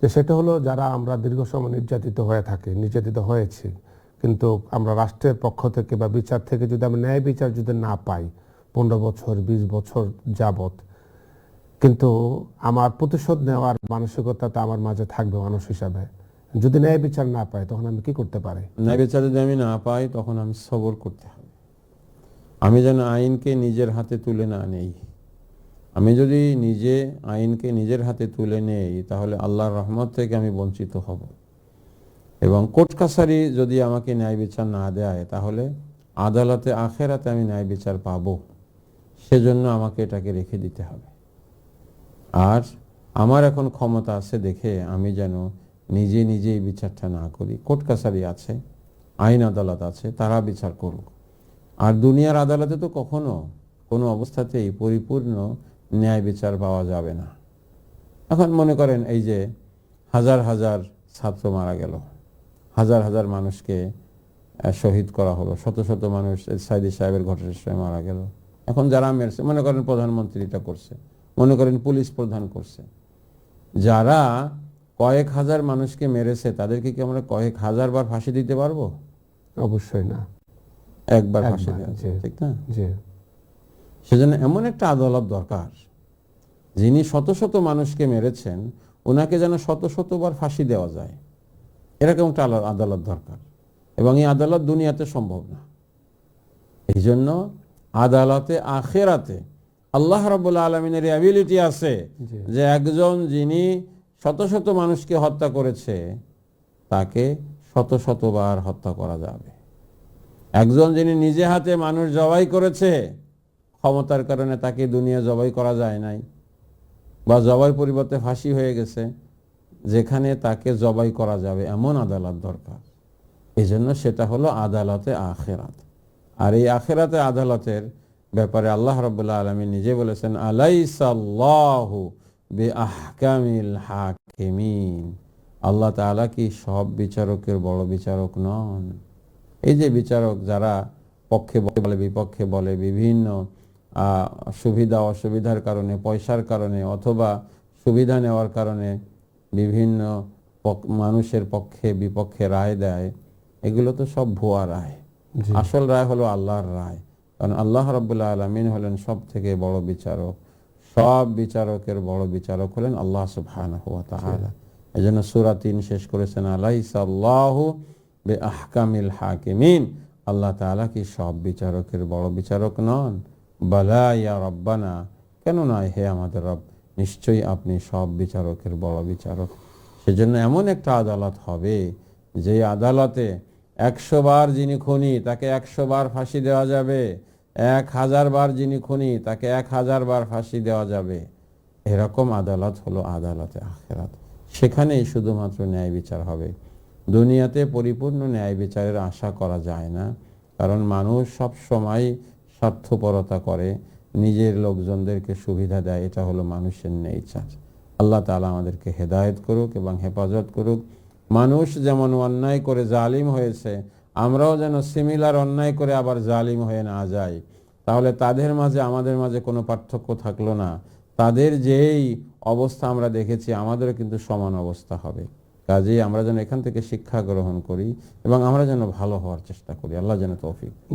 যে সেটা হলো যারা আমরা দীর্ঘ সময় নির্যাতিত হয়ে থাকি, নির্যাতিত হয়েছি। কিন্তু আমরা রাষ্ট্রের পক্ষ থেকে বা বিচার থেকে যদি আমরা ন্যায় বিচার যদি না পাই, পনেরো বছর, বিশ বছর যাবত কিন্তু আমার প্রতিশোধ নেওয়ার মানসিকতা তো আমার মাঝে থাকবে মানুষ হিসাবে। যদি ন্যায় বিচার না পাই, তখন আমি কি করতে পারি? ন্যায় বিচার যদি আমি না পাই, তখন আমি সবর করতে হবে। আমি যেন আইনকে নিজের হাতে তুলে না নেই। আমি যদি নিজে আইনকে নিজের হাতে তুলে নেই, তাহলে আল্লাহর রহমত থেকে আমি বঞ্চিত হব। এবং কোর্ট কাছারি যদি আমাকে ন্যায় বিচার না দেয়, তাহলে আদালতে আখেরাতে আমি ন্যায় বিচার পাব। সেজন্য আমাকে এটাকে রেখে দিতে হবে। আর আমার এখন ক্ষমতা আছে দেখে আমি যেন নিজে নিজেই বিচারটা না করি। কোর্ট কাছারি আছে, আইন আদালত আছে, তারা বিচার করুক। আর দুনিয়ার আদালতে তো কখনো কোনো অবস্থাতেই পরিপূর্ণ ন্যায় বিচার পাওয়া যাবে না। এখন মনে করেন এই যে হাজার হাজার ছাত্র মারা গেল। হাজার হাজার মানুষকে শহীদ করা হলো। শত শত মানুষ সাইদি সাহেবের ঘটনার সময় মারা গেল। এখন যারা মেরেছে মনে করেন প্রধানমন্ত্রী এটা করছে মনে করেন পুলিশ প্রধান করছে। যারা কয়েক হাজার মানুষকে মেরেছে তাদেরকে কি আমরা কয়েক হাজার বার ফাঁসি দিতে পারব? অবশ্যই না। একবার ফাঁসি ঠিক না? সেজন্য এমন একটা আদালত দরকার যিনি শত শত মানুষকে মেরেছেন ওনাকে যেন শত শতবার ফাঁসি দেওয়া যায়। এরকম একটা আদালত দরকার এবং এই আদালত দুনিয়াতে সম্ভব না। এই জন্য আদালতে আখেরাতে আল্লাহ রবুল্লা আলমিনের অ্যাবিলিটি আছে যে একজন যিনি শত শত মানুষকে হত্যা করেছে তাকে শত শতবার হত্যা করা যাবে। একজন যিনি নিজে হাতে মানুষ জবাই করেছে ক্ষমতার কারণে তাকে দুনিয়া জবাই করা যায় নাই বা জবাই পরিবর্তে ফাঁসি হয়ে গেছে, যেখানে তাকে জবাই করা যাবে এমন আদালত দরকার। এই জন্য সেটা হলো আদালতে আখেরাত। আর এই আখেরাতে আদালতের ব্যাপারে আল্লাহ রবুল্লাহ আলমী নিজে বলেছেন হাকিমিন। আল্লাহ তাআলা কি সব বিচারকের বড় বিচারক নন? এই যে বিচারক যারা পক্ষে বলে, বিপক্ষে বলে, বিভিন্ন সুবিধা অসুবিধার কারণে পয়সার কারণে অথবা সুবিধা নেওয়ার কারণে বিভিন্ন মানুষের পক্ষে বিপক্ষে রায় দেয় এগুলো তো সব ভুয়া রায়। আসল রায় হলো আল্লাহর রায়। কারণ আল্লাহ রাবুল্লাহ আলমিন হলেন সব থেকে বড় বিচারক। সব বিচারকের বড় বিচারক হলেন আল্লাহ তাআলা। এই জন্য সুরা তিন শেষ করেছেন আলাইসাল্লাহু বে আহকামিল হাকিমিন। আল্লাহ তাআলা কি সব বিচারকের বড় বিচারক নন? বালা ইয়া রব্বানা, কেন নয় হে আমাদের রব? নিশ্চয়ই আপনি সব বিচারকের বড় বিচারক। সেজন্য এমন একটা আদালত হবে, যে আদালতে একশো বার যিনি খুনি, তাকে একশো বার ফাঁসি দেওয়া যাবে। এক হাজার বার যিনি খুনি, তাকে এক হাজার বার ফাঁসি দেওয়া যাবে। এরকম আদালত হলো আদালতে আখেরাত। সেখানেই শুধুমাত্র ন্যায় বিচার হবে। দুনিয়াতে পরিপূর্ণ ন্যায় বিচারের আশা করা যায় না, কারণ মানুষ সব সময় স্বার্থপরতা করে, নিজের লোকজনদেরকে সুবিধা দেয়, এটা হলো মানুষের নেচার। আল্লাহ তাআলা আমাদেরকে হেদায়েত করুক এবং হেফাজত করুক। মানুষ যেমন অন্যায় করে জালিম হয়েছে, আমরাও যেন সিমিলার অন্যায় করে আবার জালিম হয়ে না যাই। তাহলে তাদের মাঝে, আমাদের মাঝে কোনো পার্থক্য থাকল না। তাদের যেই অবস্থা আমরা দেখেছি, আমাদেরও কিন্তু সমান অবস্থা হবে। কাজেই আমরা যেন এখান থেকে শিক্ষা গ্রহণ করি এবং আমরা যেন ভালো হওয়ার চেষ্টা করি। আল্লাহ যেন তৌফিক।